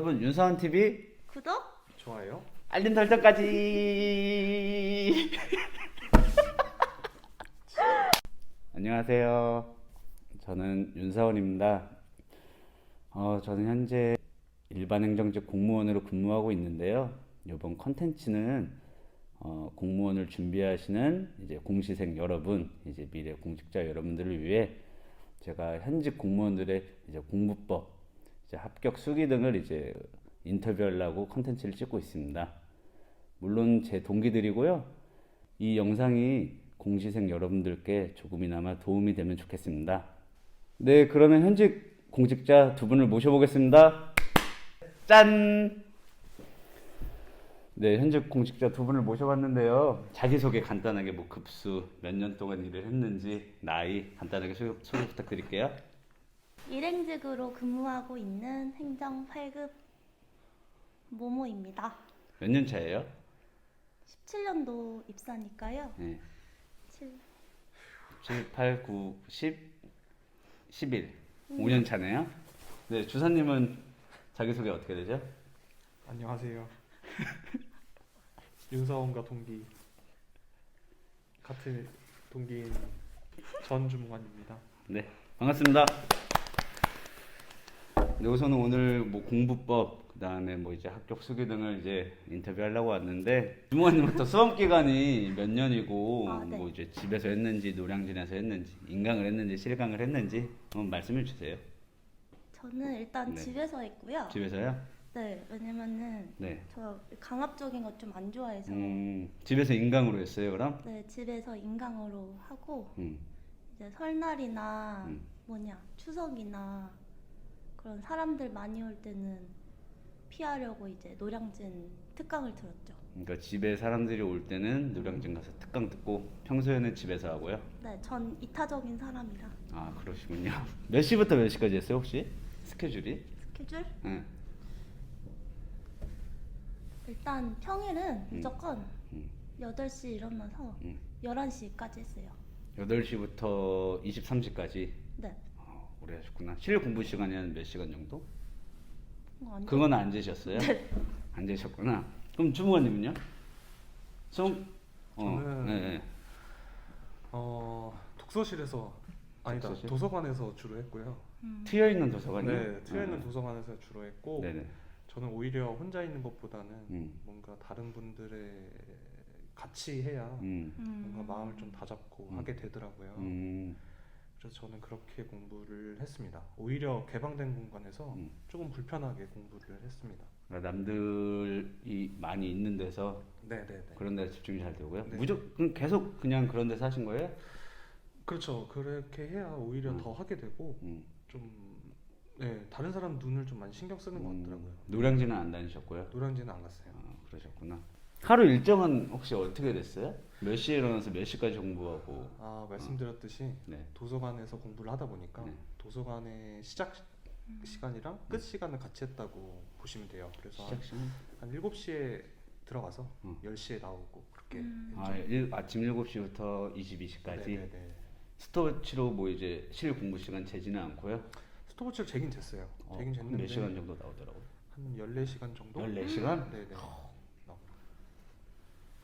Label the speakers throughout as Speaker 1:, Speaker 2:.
Speaker 1: 여러분 윤서원 TV
Speaker 2: 구독?
Speaker 3: 좋아요.
Speaker 1: 알림 설정까지. 안녕하세요. 저는 윤사원입니다. 어, 저는 현재 일반 행정직 공무원으로 근무하고 있는데요. 이번 컨텐츠는 어, 공무원을 준비하시는 이제 공시생 여러분, 이제 미래 공직자 여러분들을 위해 제가 현직 공무원들의 이제 공부법, 합격 수기 등을 이제 인터뷰하려고 컨텐츠를 찍고 있습니다. 물론 제 동기들이고요. 이 영상이 공시생 여러분들께 조금이나마 도움이 되면 좋겠습니다. 네, 그러면 현직 공직자 두 분을 모셔보겠습니다. 짠! 네, 현직 공직자 두 분을 모셔봤는데요. 자기소개 간단하게 뭐 급수, 몇 년 동안 일을 했는지, 나이 간단하게 소개, 소개 부탁드릴게요.
Speaker 2: 일행직으로 근무하고 있는 행정 8급 모모입니다.
Speaker 1: 몇 년 차예요?
Speaker 2: 17년도 입사니까요.
Speaker 1: 네.
Speaker 2: 7,
Speaker 1: 7, 8, 9, 10, 11. 5년 차네요. 네, 주사님은 자기소개 어떻게 되죠?
Speaker 3: 안녕하세요. 윤서원과 동기 같은 동기인 전주무관입니다.
Speaker 1: 네, 반갑습니다. 네, 우선은 오늘 뭐 공부법, 그다음에 뭐 이제 합격 수기 등을 이제 인터뷰하려고 왔는데 주무관님부터 수험 기간이 몇 년이고
Speaker 2: 아, 네.
Speaker 1: 뭐 이제 집에서 했는지 노량진에서 했는지 인강을 했는지 실강을 했는지 한번 말씀해 주세요.
Speaker 2: 저는 일단
Speaker 1: 네.
Speaker 2: 집에서 했고요.
Speaker 1: 집에서요?
Speaker 2: 네, 왜냐면은
Speaker 1: 네.
Speaker 2: 저 강압적인 거좀안 좋아해서
Speaker 1: 음, 집에서 인강으로 했어요, 그럼?
Speaker 2: 네, 집에서 인강으로 하고
Speaker 1: 음,
Speaker 2: 이제 설날이나
Speaker 1: 음.
Speaker 2: 뭐냐 추석이나 그런 사람들 많이 올 때는 피하려고 이제 노량진 특강을 들었죠.
Speaker 1: 그러니까 집에 사람들이 올 때는 노량진 가서 특강 듣고 평소에는 집에서 하고요.
Speaker 2: 네, 전 이타적인 사람이라
Speaker 1: 아 그러시군요. 몇 시부터 몇 시까지 했어요 혹시 스케줄이?
Speaker 2: 스케줄
Speaker 1: 응.
Speaker 2: 일단 평일은 무조건
Speaker 1: 음.
Speaker 2: 8시 일어나서
Speaker 1: 음.
Speaker 2: 11시까지 했어요.
Speaker 1: 8시부터 23시까지
Speaker 2: 네.
Speaker 1: 어, 오래 하셨구나. 실력 공부 시간이 한 몇 시간 정도?
Speaker 2: 어, 완전-
Speaker 1: 그건 안 재셨어요? 안 재셨구나. 그럼 주무관님은요? 수험? 어,
Speaker 3: 저는-
Speaker 1: 네, 네.
Speaker 3: 어 독서실에서 아니다
Speaker 1: 독서실?
Speaker 3: 도서관에서 주로 했고요.
Speaker 2: 음,
Speaker 1: 트여 있는 도서관이요?
Speaker 3: 네, 트여 있는
Speaker 1: 어.
Speaker 3: 도서관에서 주로 했고
Speaker 1: 네네.
Speaker 3: 저는 오히려 혼자 있는 것보다는
Speaker 1: 음.
Speaker 3: 뭔가 다른 분들의 같이 해야
Speaker 1: 음.
Speaker 2: 음.
Speaker 3: 뭔가 마음을 좀 다잡고
Speaker 1: 음.
Speaker 3: 하게 되더라고요.
Speaker 1: 음.
Speaker 3: 그래서 저는 그렇게 공부를 했습니다. 오히려 개방된 공간에서
Speaker 1: 음.
Speaker 3: 조금 불편하게 공부를 했습니다.
Speaker 1: 그러니까 남들이 많이 있는 데서
Speaker 3: 네, 네, 네.
Speaker 1: 그런 데서 집중이 잘 되고요.
Speaker 3: 네.
Speaker 1: 무조건 계속 그냥 그런 데서 하신 거예요?
Speaker 3: 그렇죠. 그렇게 해야 오히려
Speaker 1: 음.
Speaker 3: 더 하게 되고
Speaker 1: 음.
Speaker 3: 좀 네, 다른 사람 눈을 좀 많이 신경 쓰는 것
Speaker 1: 음,
Speaker 3: 같더라고요.
Speaker 1: 노량진은 안 다니셨고요?
Speaker 3: 노량진은 안 갔어요.
Speaker 1: 아, 그러셨구나. 하루 일정은 혹시 어떻게 됐어요? 몇 시에 일어나서 몇 시까지 공부하고?
Speaker 3: 아 말씀드렸듯이
Speaker 1: 네.
Speaker 3: 도서관에서 공부를 하다 보니까
Speaker 1: 네.
Speaker 3: 도서관의 시작 시- 시간이랑 끝 시간을 같이 했다고 보시면 돼요. 그래서 한,
Speaker 1: 시작 시간?
Speaker 3: 한 7시에 들어가서
Speaker 1: 음.
Speaker 3: 10시에 나오고 그렇게
Speaker 2: 음.
Speaker 1: 아, 일, 아침 7시부터 22시까지?
Speaker 3: 네네네.
Speaker 1: 스톱워치로 뭐 이제 실 공부 시간 재지는 않고요?
Speaker 3: 스톱워치를 재긴 쟀어요.
Speaker 1: 어,
Speaker 3: 재긴 쟀는데
Speaker 1: 몇 시간 정도 나오더라고요?
Speaker 3: 한 14시간 정도?
Speaker 1: 14시간?
Speaker 3: 네네.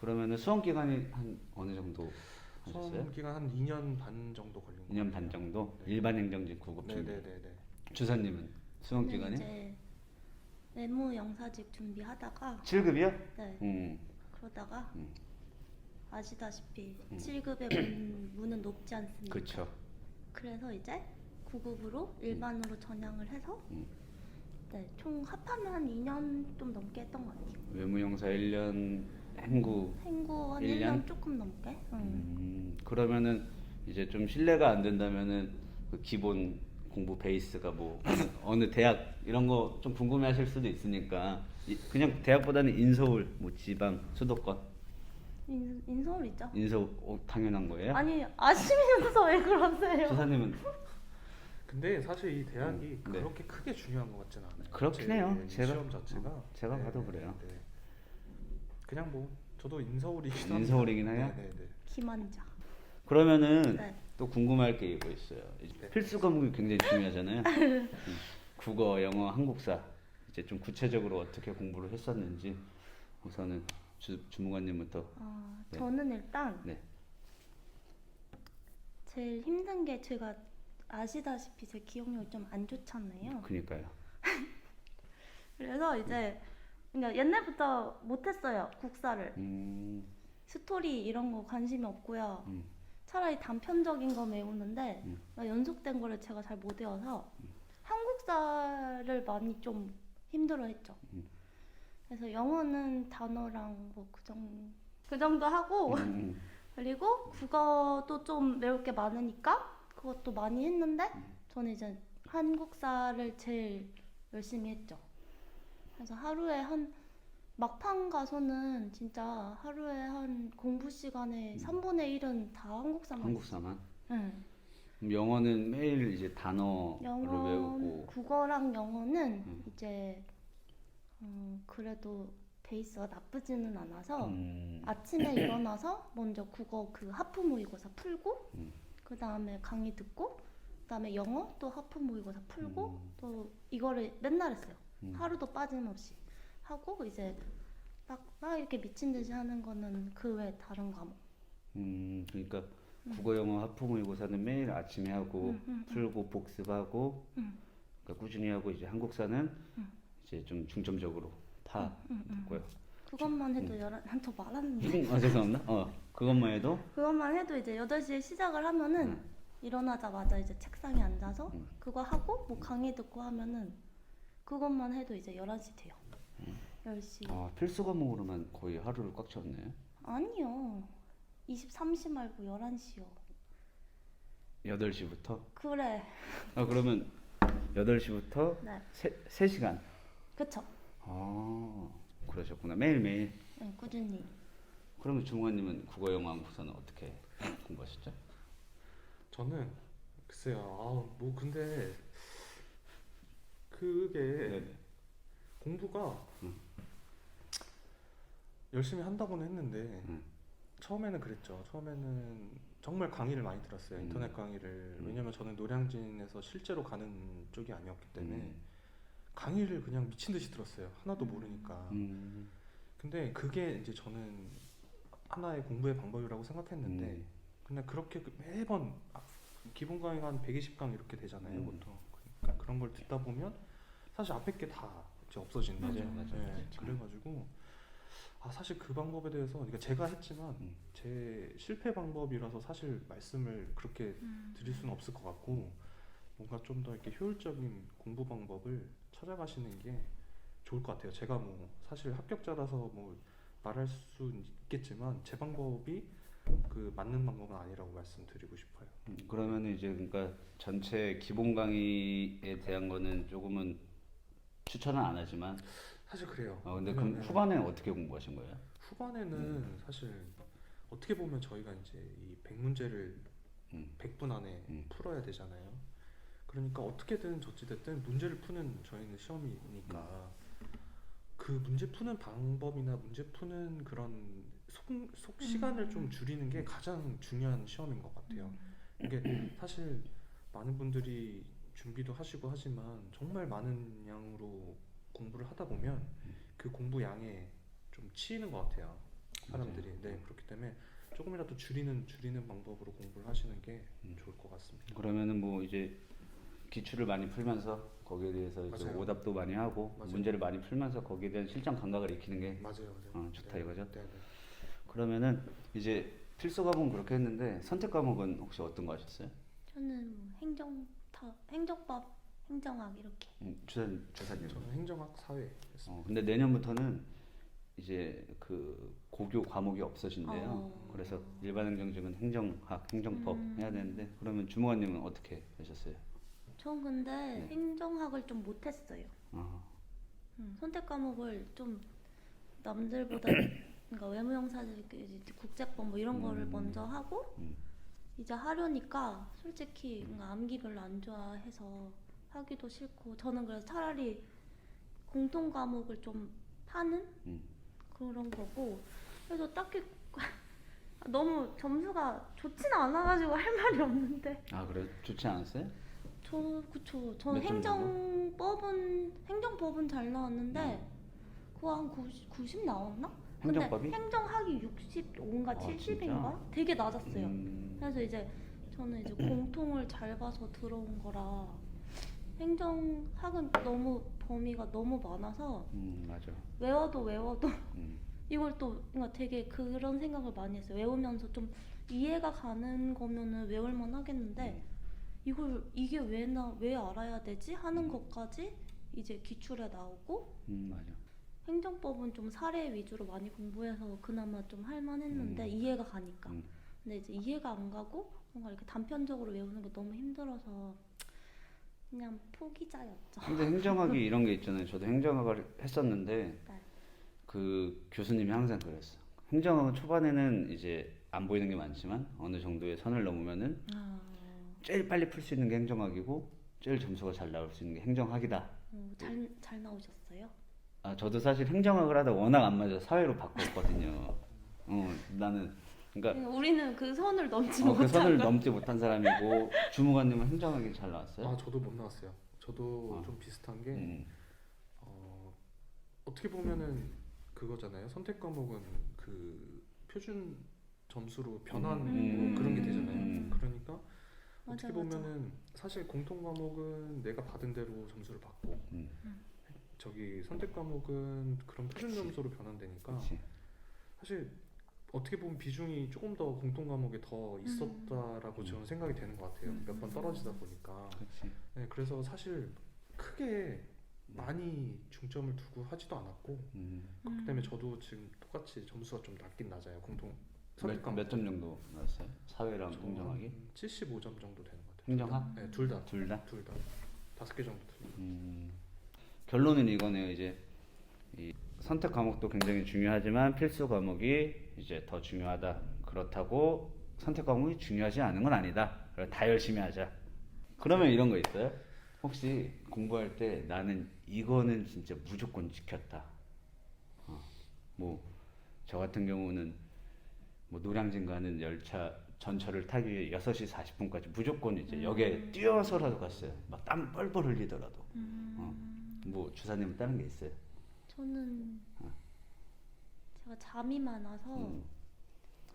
Speaker 1: 그러면은 수험 기간이 한 어느 정도 하셨어요?
Speaker 3: 수험 기간 한 2년 반 정도 걸린 것
Speaker 1: 2년 반. 정도?
Speaker 3: 네.
Speaker 1: 일반 행정직 9급 준비.
Speaker 3: 네네네네.
Speaker 1: 주사님은 수험 기간이?
Speaker 2: 이제 외무 영사직 준비하다가
Speaker 1: 7급이요?
Speaker 2: 네,
Speaker 1: 음.
Speaker 2: 그러다가
Speaker 1: 음.
Speaker 2: 아시다시피
Speaker 1: 음.
Speaker 2: 7급의 문, 문은 높지 않습니까?
Speaker 1: 그쵸.
Speaker 2: 그래서 이제 9급으로 일반으로 전향을 해서
Speaker 1: 음.
Speaker 2: 네, 총 합하면 한 2년 좀 넘게 했던 것 같아요.
Speaker 1: 외무용사 1년, 행구
Speaker 2: 행구
Speaker 1: 한일 년?
Speaker 2: 1년 조금 넘게. 응.
Speaker 1: 음, 그러면은 이제 좀 신뢰가 안 된다면은 그 기본 공부 베이스가 뭐 어느, 대학 이런 거 좀 궁금해하실 수도 있으니까 이- 그냥 대학보다는 인서울, 뭐 지방, 수도권,
Speaker 2: 인, 인서울이죠.
Speaker 1: 인서울 어, 당연한 거예요?
Speaker 2: 아니 아시면서 왜 그러세요?
Speaker 1: 주사님은
Speaker 3: 근데 사실 이 대학이
Speaker 1: 음, 네.
Speaker 3: 그렇게 크게 중요한 것 같지는 않아요.
Speaker 1: 그렇긴
Speaker 3: 제
Speaker 1: 해요.
Speaker 3: 이
Speaker 1: 제가-
Speaker 3: 시험 자체가
Speaker 1: 어, 제가 봐도 그래요.
Speaker 3: 네. 그냥 뭐 저도 인서울이긴 합니다.
Speaker 1: 인서울이긴 해요?
Speaker 3: 네네네.
Speaker 2: 기만자.
Speaker 1: 그러면은
Speaker 2: 네.
Speaker 1: 또 궁금할 게 이거 있어요. 이제
Speaker 3: 네.
Speaker 1: 필수 과목이 굉장히 중요하잖아요. 음, 국어, 영어, 한국사 이제 좀 구체적으로 어떻게 공부를 했었는지 우선은 주, 주무관님부터
Speaker 2: 아,
Speaker 1: 네.
Speaker 2: 저는 일단
Speaker 1: 네.
Speaker 2: 제일 힘든 게 제가 아시다시피 제 기억력이 좀 안 좋잖아요.
Speaker 1: 그니까요.
Speaker 2: 그래서 이제 그러니까 옛날부터 못했어요 국사를
Speaker 1: 음,
Speaker 2: 스토리 이런 거 관심이 없고요.
Speaker 1: 음.
Speaker 2: 차라리 단편적인 거 외우는데
Speaker 1: 음.
Speaker 2: 막 연속된 거를 제가 잘 못 외워서 한국사를 많이 좀 힘들어했죠.
Speaker 1: 음.
Speaker 2: 그래서 영어는 단어랑 뭐 그 정도 그 정도 하고
Speaker 1: 음, 음.
Speaker 2: 그리고 국어도 좀 외울 게 많으니까 그것도 많이 했는데 저는 이제 한국사를 제일 열심히 했죠. 그래서 하루에 한 막판 가서는 진짜 하루에 한 공부 시간에 3분의 1은 다 한국사만
Speaker 1: 한국사만.
Speaker 2: 응.
Speaker 1: 그럼 영어는 매일 이제 단어를
Speaker 2: 영어,
Speaker 1: 외우고
Speaker 2: 국어랑 영어는
Speaker 1: 음.
Speaker 2: 이제 음, 그래도 베이스가 나쁘지는 않아서
Speaker 1: 음,
Speaker 2: 아침에 일어나서 먼저 국어 그 하프 모의고사 풀고
Speaker 1: 음.
Speaker 2: 그 다음에 강의 듣고 그 다음에 영어 또 하프 모의고사 풀고
Speaker 1: 음.
Speaker 2: 또 이거를 맨날 했어요.
Speaker 1: 음.
Speaker 2: 하루도 빠짐없이 하고 이제 막, 막 이렇게 미친 듯이 하는 거는 그 외 다른 과목.
Speaker 1: 음, 그러니까 국어 영어 하프 모의고사는 매일 아침에 하고
Speaker 2: 음, 음,
Speaker 1: 풀고 복습하고
Speaker 2: 음.
Speaker 1: 그러니까 꾸준히 하고 이제 한국사는
Speaker 2: 음.
Speaker 1: 이제 좀 중점적으로 다
Speaker 2: 음, 음.
Speaker 1: 듣고요.
Speaker 2: 그것만 해도 열한 한더 말았는데
Speaker 1: 음, 아 죄송합니다. 어 그것만 해도
Speaker 2: 그것만 해도 이제 8시에 시작을 하면은
Speaker 1: 음.
Speaker 2: 일어나자마자 이제 책상에 앉아서
Speaker 1: 음.
Speaker 2: 그거 하고 뭐 강의 듣고 하면은 그것만 해도 이제 11시 돼요. 10시.
Speaker 1: 아 필수 과목으로만 거의 하루를 꽉 채웠네.
Speaker 2: 아니요. 23시 말고 11시요.
Speaker 1: 8시부터.
Speaker 2: 그래.
Speaker 1: 아 그러면 8시부터
Speaker 2: 네.
Speaker 1: 세, 3시간.
Speaker 2: 그쵸.
Speaker 1: 아 그러셨구나. 매일매일.
Speaker 2: 네, 꾸준히.
Speaker 1: 그러면 중관님은 국어 영어 한국사는 어떻게 공부하셨죠?
Speaker 3: 저는 글쎄요. 아, 뭐 근데 그게
Speaker 1: 네네.
Speaker 3: 공부가
Speaker 1: 음.
Speaker 3: 열심히 한다고는 했는데
Speaker 1: 음.
Speaker 3: 처음에는 그랬죠. 처음에는 정말 강의를 많이 들었어요.
Speaker 1: 음.
Speaker 3: 인터넷 강의를.
Speaker 1: 음.
Speaker 3: 왜냐면 저는 노량진에서 실제로 가는 쪽이 아니었기 때문에
Speaker 1: 음.
Speaker 3: 강의를 그냥 미친 듯이 들었어요. 하나도 모르니까.
Speaker 1: 음.
Speaker 3: 근데 그게 이제 저는 하나의 공부의 방법이라고 생각했는데
Speaker 1: 음.
Speaker 3: 그냥 그렇게 그 매번 아, 기본 강의가 한 120강 이렇게 되잖아요,
Speaker 1: 음.
Speaker 3: 보통. 그런 걸 듣다 보면 사실 앞에 게 다 이제 없어진다.
Speaker 1: 맞아요, 맞아요.
Speaker 3: 네,
Speaker 2: 그렇죠.
Speaker 3: 그래가지고 아 사실 그 방법에 대해서 그러니까 제가 했지만
Speaker 1: 음.
Speaker 3: 제 실패 방법이라서 사실 말씀을 그렇게
Speaker 2: 음.
Speaker 3: 드릴 수는 없을 것 같고 뭔가 좀 더 이렇게 효율적인 공부 방법을 찾아가시는 게 좋을 것 같아요. 제가 뭐 사실 합격자라서 뭐 말할 수 있겠지만 제 방법이 그 맞는 방법은 아니라고 말씀드리고 싶어요.
Speaker 1: 음, 그러면은 이제 그러니까 전체 기본 강의에 대한 거는 조금은 추천은 안 하지만
Speaker 3: 사실 그래요.
Speaker 1: 어 근데 그럼
Speaker 3: 왜냐면
Speaker 1: 후반에 어떻게 공부하신 거예요?
Speaker 3: 후반에는 사실 어떻게 보면 저희가 이제 이 100문제를
Speaker 1: 음.
Speaker 3: 100분 안에
Speaker 1: 음.
Speaker 3: 풀어야 되잖아요. 그러니까 어떻게든 저찌됐든 문제를 푸는 저희는 시험이니까 그 문제 푸는 방법이나 문제 푸는 그런 속, 속 시간을 좀 줄이는 게 가장 중요한 시험인 것 같아요. 이게 사실 많은 분들이 준비도 하시고 하지만 정말 많은 양으로 공부를 하다 보면 그 공부 양에 좀 치이는 것 같아요. 사람들이
Speaker 1: 맞아요.
Speaker 3: 네 그렇기 때문에 조금이라도 줄이는 줄이는 방법으로 공부를 하시는 게
Speaker 1: 음.
Speaker 3: 좋을 것 같습니다.
Speaker 1: 그러면은 뭐 이제 기출을 많이 풀면서 거기에 대해서 이제
Speaker 3: 맞아요.
Speaker 1: 오답도 많이 하고
Speaker 3: 맞아요.
Speaker 1: 문제를 많이 풀면서 거기에 대한 실전 감각을 익히는 게
Speaker 3: 맞아요, 맞아요.
Speaker 1: 어, 좋다 이거죠?
Speaker 3: 네, 네.
Speaker 1: 그러면은 이제 필수 과목은 그렇게 했는데 선택 과목은 혹시 어떤 거 하셨어요?
Speaker 2: 저는 뭐 행정타, 행정법, 행정학 이렇게.
Speaker 1: 음, 주산 주사님.
Speaker 3: 저는 행정학 사회 했습니다.
Speaker 1: 어, 근데 내년부터는 이제 그 고교 과목이 없어진대요.
Speaker 2: 어.
Speaker 1: 그래서 일반 행정직은 행정학, 행정법
Speaker 2: 음.
Speaker 1: 해야 되는데 그러면 주무관님은 어떻게 하셨어요?
Speaker 2: 전 근데
Speaker 1: 네.
Speaker 2: 행정학을 좀 못했어요.
Speaker 1: 아,
Speaker 2: 음, 선택 과목을 좀 남들보다 그러니까 외무영사들 이제 국제법 뭐 이런 거를
Speaker 1: 음.
Speaker 2: 먼저 하고
Speaker 1: 음.
Speaker 2: 이제 하려니까 솔직히 뭔가 암기 별로 안 좋아해서 하기도 싫고 저는 그래서 차라리 공통 과목을 좀 파는
Speaker 1: 음.
Speaker 2: 그런 거고 그래서 딱히 너무 점수가 좋지는 않아가지고 할 말이 없는데
Speaker 1: 아 그래 좋지 않았어요?
Speaker 2: 저 그쵸. 전
Speaker 1: 몇점
Speaker 2: 행정법은 행정법은 잘 나왔는데 그거 한 90, 90 나왔나? 근데
Speaker 1: 행정법이?
Speaker 2: 행정학이 65인가
Speaker 1: 아,
Speaker 2: 70인가?
Speaker 1: 진짜?
Speaker 2: 되게 낮았어요.
Speaker 1: 음,
Speaker 2: 그래서 이제 저는 이제 공통을 잘 봐서 들어온 거라 행정학은 너무 범위가 너무 많아서
Speaker 1: 음 맞아.
Speaker 2: 외워도 외워도
Speaker 1: 음.
Speaker 2: 이걸 또 그러니까 되게 그런 생각을 많이 했어요. 외우면서 좀 이해가 가는 거면은 외울만 하겠는데 이걸 이게 왜 나 왜 알아야 되지 하는 것까지 이제 기출에 나오고
Speaker 1: 음 맞아.
Speaker 2: 행정법은 좀 사례 위주로 많이 공부해서 그나마 좀 할만했는데
Speaker 1: 음.
Speaker 2: 이해가 가니까.
Speaker 1: 음.
Speaker 2: 근데 이제 이해가 안 가고 뭔가 이렇게 단편적으로 외우는 게 너무 힘들어서 그냥 포기자였죠.
Speaker 1: 근데 행정학이 이런 게 있잖아요. 저도 행정학을 했었는데
Speaker 2: 네.
Speaker 1: 그 교수님이 항상 그랬어. 행정학은 초반에는 이제 안 보이는 게 많지만 어느 정도의 선을 넘으면은
Speaker 2: 아,
Speaker 1: 제일 빨리 풀 수 있는 게 행정학이고 제일 점수가 잘 나올 수 있는 게 행정학이다.
Speaker 2: 어, 잘, 잘 나오셨어요?
Speaker 1: 아 저도 사실 행정학을 하다 워낙 안 맞아 서 사회로 바꿨거든요. 어 나는 그러니까
Speaker 2: 우리는 그 선을 넘지
Speaker 1: 어, 그
Speaker 2: 못한
Speaker 1: 선을
Speaker 2: 거.
Speaker 1: 넘지 못한 사람이고 주무관님은 행정학이 잘 나왔어요.
Speaker 3: 아 저도 못 나왔어요. 저도
Speaker 1: 아.
Speaker 3: 좀 비슷한 게
Speaker 1: 음,
Speaker 3: 어, 어떻게 보면은 그거잖아요. 선택 과목은 그 표준 점수로 변환
Speaker 2: 음.
Speaker 3: 뭐 그런 게 되잖아요.
Speaker 1: 음.
Speaker 3: 그러니까
Speaker 2: 맞아,
Speaker 3: 어떻게
Speaker 2: 맞아.
Speaker 3: 보면은 사실 공통 과목은 내가 받은 대로 점수를 받고
Speaker 1: 음.
Speaker 3: 저기 선택 과목은 그런 표준 점수로 변환되니까
Speaker 1: 그렇지.
Speaker 3: 사실 어떻게 보면 비중이 조금 더 공통 과목에 더 있었다라고
Speaker 1: 음.
Speaker 3: 저는 생각이 되는 것 같아요.
Speaker 2: 음.
Speaker 3: 몇번 떨어지다 보니까.
Speaker 1: 그렇지.
Speaker 3: 네, 그래서 사실 크게 많이 중점을 두고 하지도 않았고
Speaker 1: 음.
Speaker 3: 그렇기 때문에 저도 지금 똑같이 점수가 좀 낮긴 낮아요. 공통 선택 과목.
Speaker 1: 몇점 정도 나왔어요? 사회랑 행정학이?
Speaker 3: 75점 정도 되는 것 같아요.
Speaker 1: 행정학?
Speaker 3: 네, 둘 다.
Speaker 1: 둘 다?
Speaker 3: 둘 다. 다섯 개 정도 틀린.
Speaker 1: 음, 결론은 이거네요. 이제 이 선택 과목도 굉장히 중요하지만 필수 과목이 이제 더 중요하다. 그렇다고 선택 과목이 중요하지 않은 건 아니다. 다 열심히 하자. 그러면 이런 거 있어요? 혹시 공부할 때 나는 이거는 진짜 무조건 지켰다. 어, 뭐저 같은 경우는 뭐 노량진 가는 열차 전철을 타기 위해 6시 40분까지 무조건 이제 역에 뛰어서라도 갔어요. 막 땀 뻘뻘 흘리더라도. 어. 뭐 주사님은 다른 게 있어요?
Speaker 2: 저는 제가 잠이 많아서
Speaker 1: 음.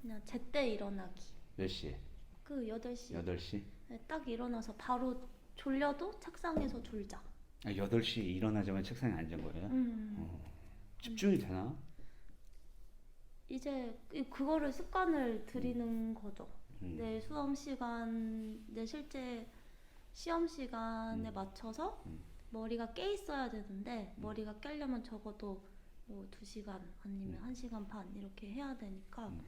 Speaker 2: 그냥 제때 일어나기.
Speaker 1: 몇 시에?
Speaker 2: 그 8시.
Speaker 1: 8시?
Speaker 2: 네, 딱 일어나서 바로 졸려도 책상에서 졸자.
Speaker 1: 아, 8시에 일어나자마자 책상에 앉은 거예요?
Speaker 2: 음.
Speaker 1: 집중이 되나?
Speaker 2: 이제 이- 그거를 습관을 들이는 거죠.
Speaker 1: 음.
Speaker 2: 내 수험 시간, 내 실제 시험 시간에
Speaker 1: 음.
Speaker 2: 맞춰서 머리가 깨 있어야 되는데 머리가 깨려면 적어도 뭐 2시간 아니면
Speaker 1: 음.
Speaker 2: 1시간 반 이렇게 해야 되니까
Speaker 1: 음.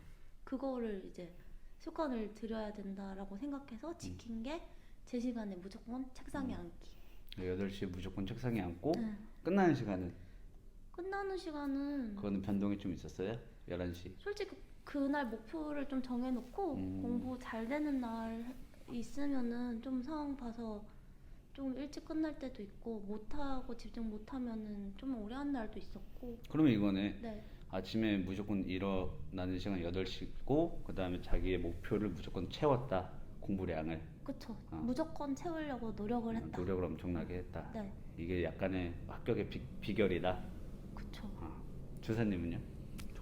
Speaker 2: 그거를 이제 습관을 들여야 된다라고 생각해서 지킨 게 제 시간에 무조건 책상에
Speaker 1: 음.
Speaker 2: 앉기.
Speaker 1: 8시에 무조건 책상에 앉고
Speaker 2: 네.
Speaker 1: 끝나는 시간은?
Speaker 2: 끝나는 시간은
Speaker 1: 그거는 변동이 좀 있었어요? 11시?
Speaker 2: 솔직히 그날 목표를 좀 정해놓고
Speaker 1: 음.
Speaker 2: 공부 잘 되는 날 있으면은 좀 상황 봐서 좀 일찍 끝날 때도 있고 못하고 집중 못하면은 좀 오래 한 날도 있었고
Speaker 1: 그러면 이거네
Speaker 2: 네
Speaker 1: 아침에 무조건 일어나는 시간 8시고 그 다음에 자기의 목표를 무조건 채웠다 공부량을
Speaker 2: 그쵸
Speaker 1: 어.
Speaker 2: 무조건 채우려고 노력을 했다
Speaker 1: 노력을 엄청나게 했다
Speaker 2: 네
Speaker 1: 이게 약간의 합격의 비, 비결이다
Speaker 2: 그쵸
Speaker 1: 어. 주사님은요?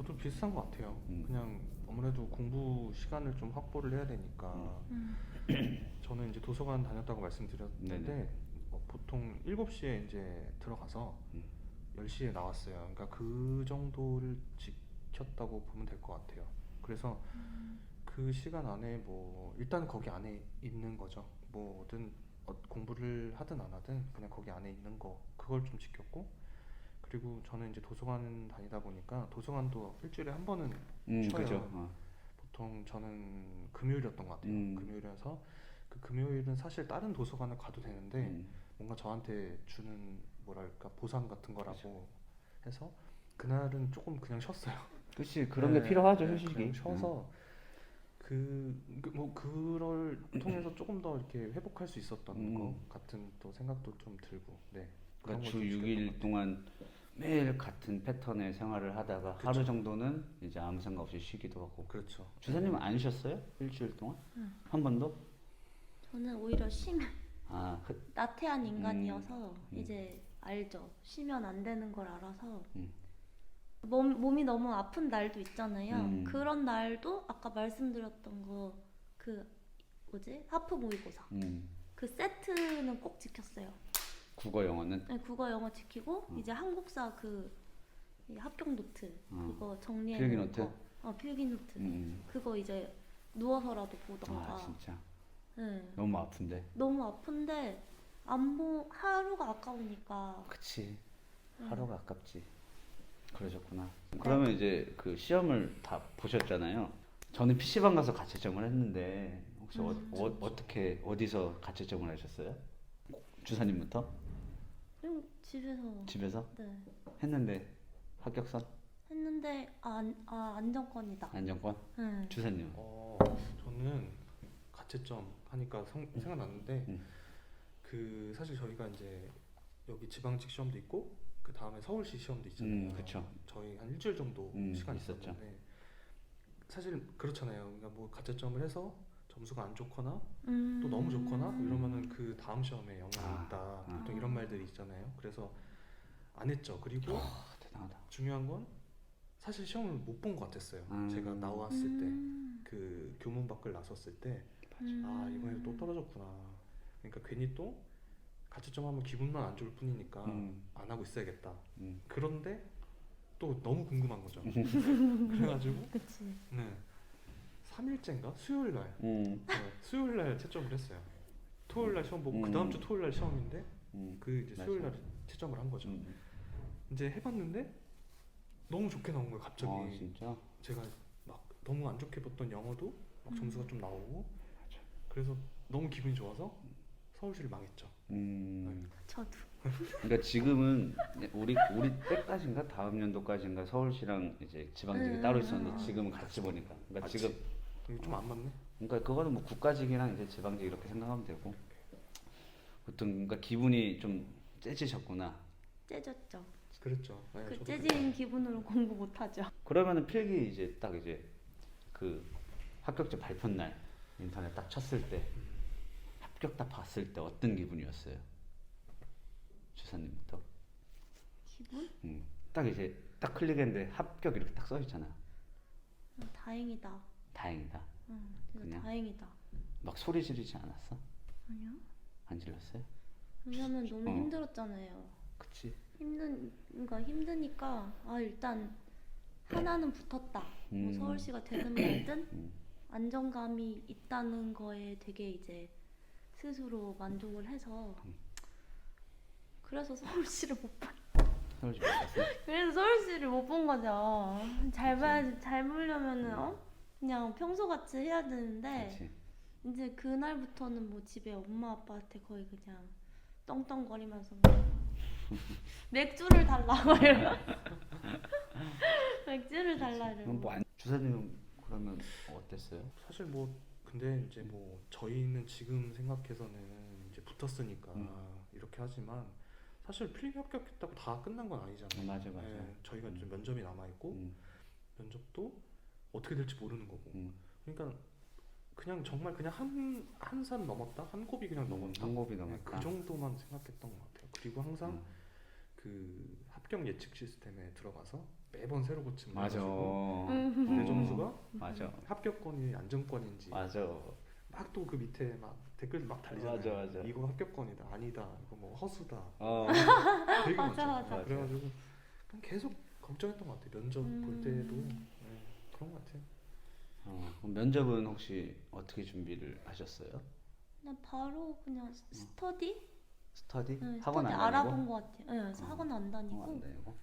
Speaker 3: 저도 비슷한 것 같아요.
Speaker 1: 음.
Speaker 3: 그냥 아무래도 공부 시간을 좀 확보를 해야 되니까
Speaker 2: 음.
Speaker 3: 저는 이제 도서관 다녔다고 말씀드렸는데. 어, 보통 7시에 이제 들어가서
Speaker 1: 음.
Speaker 3: 10시에 나왔어요. 그러니까 그 정도를 지켰다고 보면 될 것 같아요. 그래서 그 시간 안에 뭐 일단 거기 안에 있는 거죠. 뭐든 어, 공부를 하든 안 하든 그냥 거기 안에 있는 거 그걸 좀 지켰고 그리고 저는 이제 도서관 다니다 보니까 도서관도 일주일에 한 번은
Speaker 1: 음
Speaker 3: 쉬어요.
Speaker 1: 그죠 어.
Speaker 3: 보통 저는 금요일이었던 것 같아요.
Speaker 1: 음.
Speaker 3: 금요일이어서 그 금요일은 사실 다른 도서관을 가도 되는데
Speaker 1: 음.
Speaker 3: 뭔가 저한테 주는 뭐랄까 보상 같은 거라고 해서 그날은 조금 그냥 쉬었어요.
Speaker 1: 그치 그런
Speaker 3: 네,
Speaker 1: 게 필요하죠
Speaker 3: 네,
Speaker 1: 휴식이
Speaker 3: 그냥 쉬어서 그뭐 그걸 통해서 조금 더 이렇게 회복할 수 있었던
Speaker 1: 음.
Speaker 3: 것 같은 또 생각도 좀 들고 네
Speaker 1: 그러니까 주
Speaker 3: 것도 지켰던 것
Speaker 1: 6일
Speaker 3: 같아요.
Speaker 1: 동안 매일 같은 패턴의 생활을 하다가
Speaker 3: 그쵸.
Speaker 1: 하루 정도는 이제 아무 생각 없이 쉬기도 하고
Speaker 3: 그렇죠.
Speaker 1: 주사님은 안 쉬었어요? 일주일 동안?
Speaker 2: 음.
Speaker 1: 한 번도?
Speaker 2: 저는 오히려 쉬면
Speaker 1: 아, 그,
Speaker 2: 나태한 인간이어서
Speaker 1: 음.
Speaker 2: 이제 알죠. 쉬면 안 되는 걸 알아서
Speaker 1: 음.
Speaker 2: 몸, 몸이 너무 아픈 날도 있잖아요.
Speaker 1: 음.
Speaker 2: 그런 날도 아까 말씀드렸던 거 그 뭐지 하프 모의고사
Speaker 1: 음,
Speaker 2: 그 세트는 꼭 지켰어요.
Speaker 1: 국어 영어는
Speaker 2: 네, 국어 영어 지키고
Speaker 1: 음.
Speaker 2: 이제 한국사 그이 합격 노트
Speaker 1: 어.
Speaker 2: 그거 정리해
Speaker 1: 필기
Speaker 2: 놓은
Speaker 1: 노트?
Speaker 2: 거. 어 필기 노트
Speaker 1: 음.
Speaker 2: 그거 이제 누워서라도 보던가
Speaker 1: 아 진짜
Speaker 2: 네.
Speaker 1: 너무 아픈데.
Speaker 2: 너무 아픈데 안보 하루가 아까우니까
Speaker 1: 그치.
Speaker 2: 음.
Speaker 1: 하루가 아깝지. 그러셨구나. 그러면 이제 그 시험을 다 보셨잖아요. 저는 PC방 가서 가채점을 했는데 혹시 어,
Speaker 2: 음.
Speaker 1: 어, 어떻게 어디서 가채점을 하셨어요? 주사님부터
Speaker 2: 그냥 집에서
Speaker 1: 집에서
Speaker 2: 네.
Speaker 1: 했는데 합격선
Speaker 2: 했는데 아, 안, 아 안정권이다.
Speaker 1: 안정권
Speaker 2: 네.
Speaker 1: 주사님
Speaker 3: 어, 저는 가채점 하니까 성, 생각났는데
Speaker 1: 음.
Speaker 3: 그 사실 저희가 이제 여기 지방직 시험도 있고 그 다음에 서울시 시험도 있잖아요.
Speaker 1: 음, 그쵸.
Speaker 3: 저희 한 일주일 정도
Speaker 1: 음,
Speaker 3: 시간
Speaker 1: 있었죠.
Speaker 3: 있었는데 사실 그렇잖아요. 그러니까 뭐 가채점을 해서 점수가 안 좋거나
Speaker 2: 음.
Speaker 3: 또 너무 좋거나 이러면은 그 다음 시험에 영향이
Speaker 1: 아,
Speaker 3: 있다.
Speaker 1: 아.
Speaker 3: 보통 이런 말들이 있잖아요. 그래서 안 했죠. 그리고
Speaker 1: 아, 대단하다.
Speaker 3: 중요한 건 사실 시험을 못 본 것 같았어요.
Speaker 1: 음.
Speaker 3: 제가 나왔을 때
Speaker 2: 음.
Speaker 3: 그 교문 밖을 나섰을 때
Speaker 2: 음.
Speaker 3: 아 이번에 또 떨어졌구나. 그러니까 괜히 또 가채점 하면 기분만 안 좋을 뿐이니까
Speaker 1: 음.
Speaker 3: 안 하고 있어야겠다.
Speaker 1: 음.
Speaker 3: 그런데 또 너무 궁금한 거죠. 그래가지고
Speaker 2: 그치.
Speaker 3: 네 3일째인가 수요일 날
Speaker 1: 음.
Speaker 3: 네, 수요일 날 채점을 했어요. 토요일 날 시험 보고
Speaker 1: 음.
Speaker 3: 그 다음 주 토요일 날 시험인데
Speaker 1: 음.
Speaker 3: 그 이제. 수요일 날 채점을 한 거죠.
Speaker 1: 음.
Speaker 3: 이제 해봤는데 너무 좋게 나온 거예요. 갑자기
Speaker 1: 아 진짜.
Speaker 3: 제가 막 너무 안 좋게 봤던 영어도 막 점수가 좀 나오고
Speaker 1: 맞아.
Speaker 3: 그래서 너무 기분이 좋아서 서울시를 망했죠.
Speaker 1: 음.
Speaker 2: 저도.
Speaker 1: 그러니까 지금은 우리 우리 때까지인가 다음 연도까지인가 서울시랑 이제 지방직이
Speaker 2: 음.
Speaker 1: 따로 있었는데 지금은 같이 보니까. 그러니까
Speaker 3: 같이.
Speaker 1: 지금
Speaker 3: 좀 안 맞네.
Speaker 1: 그러니까 그거는 뭐 국가직이랑 이제 지방직 이렇게 생각하면 되고. 보통 그러니까 기분이 좀 째지셨구나.
Speaker 2: 째졌죠.
Speaker 3: 그랬죠. 네,
Speaker 2: 그
Speaker 3: 저도
Speaker 2: 째진 기분으로 공부 못하죠.
Speaker 1: 그러면은 필기 이제 딱 이제 그 합격자 발표 날 인터넷 딱 쳤을 때 합격 딱 봤을 때 어떤 기분이었어요? 주사님부터.
Speaker 2: 기분?
Speaker 1: 음. 딱 이제 딱 클릭했는데 합격 이렇게 딱 써 있잖아.
Speaker 2: 음, 다행이다.
Speaker 1: 다행이다.
Speaker 2: 음, 진짜
Speaker 1: 그냥?
Speaker 2: 다행이다.
Speaker 1: 막 소리 지르지 않았어?
Speaker 2: 아니요.
Speaker 1: 안 질렀어요?
Speaker 2: 왜냐면 너무
Speaker 1: 어.
Speaker 2: 힘들었잖아요.
Speaker 1: 그치.
Speaker 2: 힘든 그러니까 힘드니까 아 일단 하나는 붙었다. 뭐
Speaker 1: 음.
Speaker 2: 서울시가 되든 말든
Speaker 1: 음.
Speaker 2: 안정감이 있다는 거에 되게 이제 스스로 만족을 해서
Speaker 1: 음.
Speaker 2: 그래서 서울시를 못 봐.
Speaker 1: 서울 집 갔어?
Speaker 2: 그래서 서울시를 못 본 거죠. 잘 봐야지 잘 보려면은 어? 그냥 평소 같이 해야 되는데
Speaker 1: 그치.
Speaker 2: 이제 그날부터는 뭐 집에 엄마 아빠한테 거의 그냥 떵떵거리면서 뭐 맥주를 달라고 이러 맥주를 달라
Speaker 1: 그럼
Speaker 2: 이러고
Speaker 1: 뭐 안, 주사님은 그러면 어땠어요?
Speaker 3: 사실 뭐 근데 이제 뭐 저희는 지금 생각해서는 이제 붙었으니까
Speaker 1: 음.
Speaker 3: 이렇게 하지만 사실 필기 합격했다고 다 끝난 건 아니잖아요.
Speaker 1: 맞아, 맞아.
Speaker 3: 예, 저희가
Speaker 1: 음.
Speaker 3: 좀 면접이 남아 있고
Speaker 1: 음.
Speaker 3: 면접도 어떻게 될지 모르는 거고.
Speaker 1: 음.
Speaker 3: 그러니까 그냥 정말 그냥 한 한 산 넘었다 한 곱이 그냥 넘었다.
Speaker 1: 한 곱이 넘었다.
Speaker 3: 그 정도만 생각했던 것 같아요. 그리고 항상
Speaker 1: 음.
Speaker 3: 그 합격 예측 시스템에 들어가서 매번 새로 고침
Speaker 1: 맞아.
Speaker 3: 해가지고
Speaker 2: 음.
Speaker 3: 내
Speaker 1: 어.
Speaker 3: 점수가
Speaker 1: 맞아.
Speaker 3: 합격권이 안정권인지
Speaker 1: 맞아.
Speaker 3: 막 또 그 밑에 막 댓글 막 달리잖아요.
Speaker 1: 맞아, 맞아.
Speaker 3: 이거 합격권이다, 아니다, 이거 뭐 허수다,
Speaker 1: 어.
Speaker 3: 되게
Speaker 2: 맞아,
Speaker 3: 많죠.
Speaker 2: 맞아.
Speaker 3: 그래가지고 그냥 계속 걱정했던 것 같아요. 면접 볼
Speaker 2: 음.
Speaker 3: 때도 네, 그런 것 같아요.
Speaker 1: 어. 그럼 면접은 혹시 어떻게 준비를 하셨어요?
Speaker 2: 그냥 바로 그냥 스터디?
Speaker 1: 스터디?
Speaker 2: 네,
Speaker 1: 학원
Speaker 2: 스터디
Speaker 1: 안
Speaker 2: 알아본
Speaker 1: 다니고?
Speaker 2: 것 같아요. 네, 그래서
Speaker 1: 어.
Speaker 2: 학원 안 다니고
Speaker 1: 학원 안 다니고?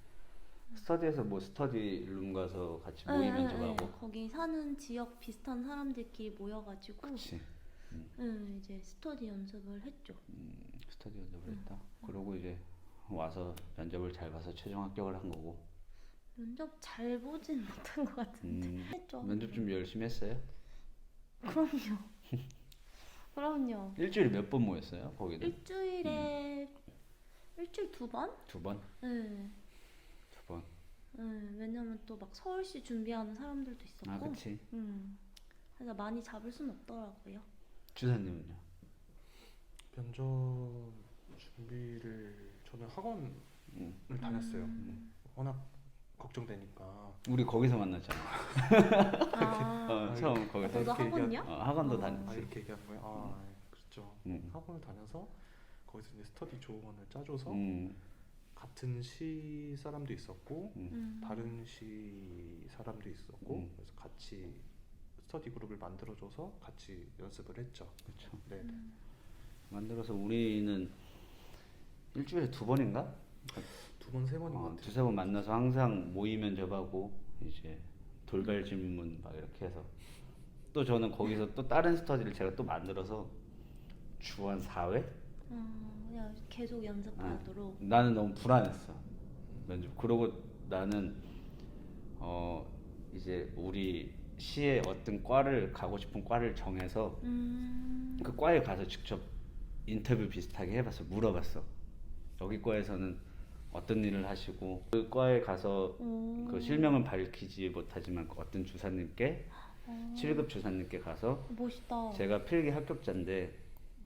Speaker 1: 스터디에서 뭐 스터디 룸 가서 같이
Speaker 2: 네,
Speaker 1: 모의
Speaker 2: 네,
Speaker 1: 면접하고?
Speaker 2: 네. 거기 사는 지역 비슷한 사람들끼리 모여가지고
Speaker 1: 그치.
Speaker 2: 네, 이제 스터디 연습을 했죠.
Speaker 1: 음, 스터디 연습을
Speaker 2: 음.
Speaker 1: 했다. 그러고 이제 와서 면접을 잘 봐서 최종 합격을 한 거고.
Speaker 2: 면접 잘 보진 못한 것 같은데
Speaker 1: 음,
Speaker 2: 했죠.
Speaker 1: 면접 준비 열심히 했어요?
Speaker 2: 그럼요. 그럼요.
Speaker 1: 일주일에 몇 번 모였어요? 거기는?
Speaker 2: 일주일에 일주일 두 번?
Speaker 1: 두 번?
Speaker 2: 네.
Speaker 1: 두 번.
Speaker 2: 네. 왜냐면 또 막 서울시 준비하는 사람들도 있었고.
Speaker 1: 아, 그치.
Speaker 2: 음. 그래서 많이 잡을 순 없더라고요.
Speaker 1: 주사님은요?
Speaker 3: 면접 준비를 저는 학원을
Speaker 1: 음.
Speaker 3: 다녔어요.
Speaker 2: 음.
Speaker 3: 워낙 걱정되니까.
Speaker 1: 우리 거기서 만났잖아.
Speaker 2: 아,
Speaker 1: 어, 처음 거기서.
Speaker 2: 너도
Speaker 3: 이렇게
Speaker 2: 학원이야?
Speaker 1: 어, 학원도
Speaker 2: 어.
Speaker 3: 아
Speaker 1: 다녔지.
Speaker 3: 이렇게 얘기하는 거예요? 아 그렇죠.
Speaker 1: 음.
Speaker 3: 학원을 다녀서 거기서 이제 스터디 조언을 짜줘서
Speaker 1: 음.
Speaker 3: 같은 시 사람도 있었고
Speaker 2: 음.
Speaker 3: 다른 시 사람도 있었고
Speaker 1: 음.
Speaker 3: 그래서 같이 스터디 그룹을 만들어줘서 같이 연습을 했죠.
Speaker 1: 그렇죠.
Speaker 3: 네.
Speaker 2: 음.
Speaker 1: 만들어서 우리는 일주일에 두 번인가?
Speaker 3: 두 번 세 번인 것
Speaker 1: 어,
Speaker 3: 같아요.
Speaker 1: 두세 번 만나서 항상 모의 면접하고 이제 돌발 질문 막 이렇게 해서 또 저는 거기서 또 다른 스터디를 제가 또 만들어서 주한 4회?
Speaker 2: 어, 그냥 계속 연습하도록.
Speaker 1: 나는 너무 불안했어 면접 그러고 나는 어 이제 우리 시에 어떤 과를 가고 싶은 과를 정해서
Speaker 2: 음.
Speaker 1: 그 과에 가서 직접 인터뷰 비슷하게 해봤어 물어봤어 여기 과에서는 어떤 일을 하시고 그 과에 가서
Speaker 2: 오.
Speaker 1: 그 실명은 밝히지 못하지만 그 어떤 주사님께
Speaker 2: 어,
Speaker 1: 7급 주사님께 가서
Speaker 2: 멋있다.
Speaker 1: 제가 필기 합격자인데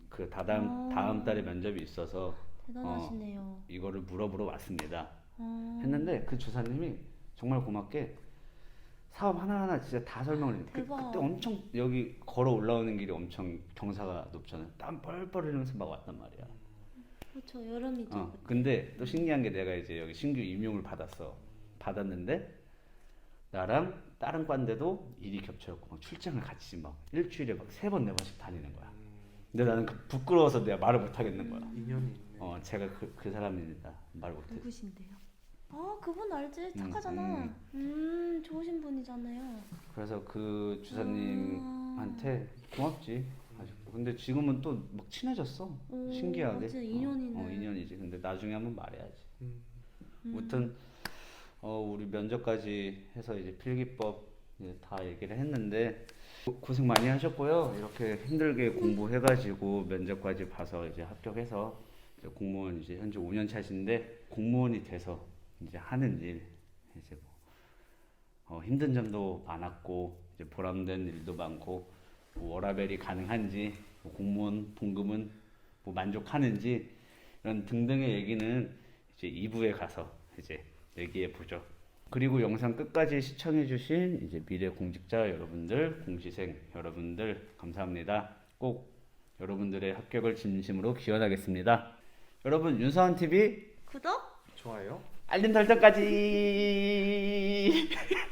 Speaker 1: 그 다다음
Speaker 2: 아.
Speaker 1: 다음 달에 면접이 있어서
Speaker 2: 대단하시네요.
Speaker 1: 이거를 물어보러 왔습니다.
Speaker 2: 어.
Speaker 1: 했는데 그 주사님이 정말 고맙게 사업 하나하나 진짜 다 설명을 해. 그,
Speaker 2: 대박.
Speaker 1: 그때 엄청 여기 걸어 올라오는 길이 엄청 경사가 높잖아요. 땀 뻘뻘 흘리면서 막 왔단 말이야.
Speaker 2: 그렇죠. 여름이죠.
Speaker 1: 어, 근데 또 신기한 게 내가 이제 여기 신규 임용을 받았어. 받았는데 나랑 다른 과인데도 일이 겹쳐갖고 막 출장을 같이 막 일주일에 막 세 번 네 번씩 다니는 거야.
Speaker 3: 음,
Speaker 1: 근데 나는 그 부끄러워서 내가 말을 못 하겠는 거야.
Speaker 3: 인연이 있네.
Speaker 1: 어, 제가 그, 그 사람입니다. 말 못해.
Speaker 2: 누구신데요? 아 그분 알지?
Speaker 1: 음,
Speaker 2: 착하잖아.
Speaker 1: 음.
Speaker 2: 음, 좋으신 분이잖아요.
Speaker 1: 그래서 그 주사님한테 고맙지. 근데 지금은 또 막 친해졌어.
Speaker 2: 오,
Speaker 1: 신기하게.
Speaker 2: 완전 인연이네.
Speaker 1: 어, 어, 인연이지. 근데 나중에 한번 말해야지.
Speaker 3: 음,
Speaker 2: 음.
Speaker 1: 아무튼 어, 우리 면접까지 해서 이제 필기법 이제 다 얘기를 했는데 고- 고생 많이 하셨고요. 이렇게 힘들게 공부해가지고 면접까지 봐서 이제 합격해서 이제 공무원 이제 현재 5년 차신데 공무원이 돼서 이제 하는 일 이제 뭐 어, 힘든 점도 많았고 이제 보람된 일도 많고 뭐 워라벨이 가능한지 뭐 공무원 봉급은 뭐 만족하는지 이런 등등의 얘기는 이제 2부에 가서 이제 얘기해 보죠. 그리고 영상 끝까지 시청해 주신 이제 미래 공직자 여러분들, 공시생 여러분들 감사합니다. 꼭 여러분들의 합격을 진심으로 기원하겠습니다. 여러분 윤서원 TV
Speaker 2: 구독?
Speaker 3: 좋아요.
Speaker 1: 알림 설정까지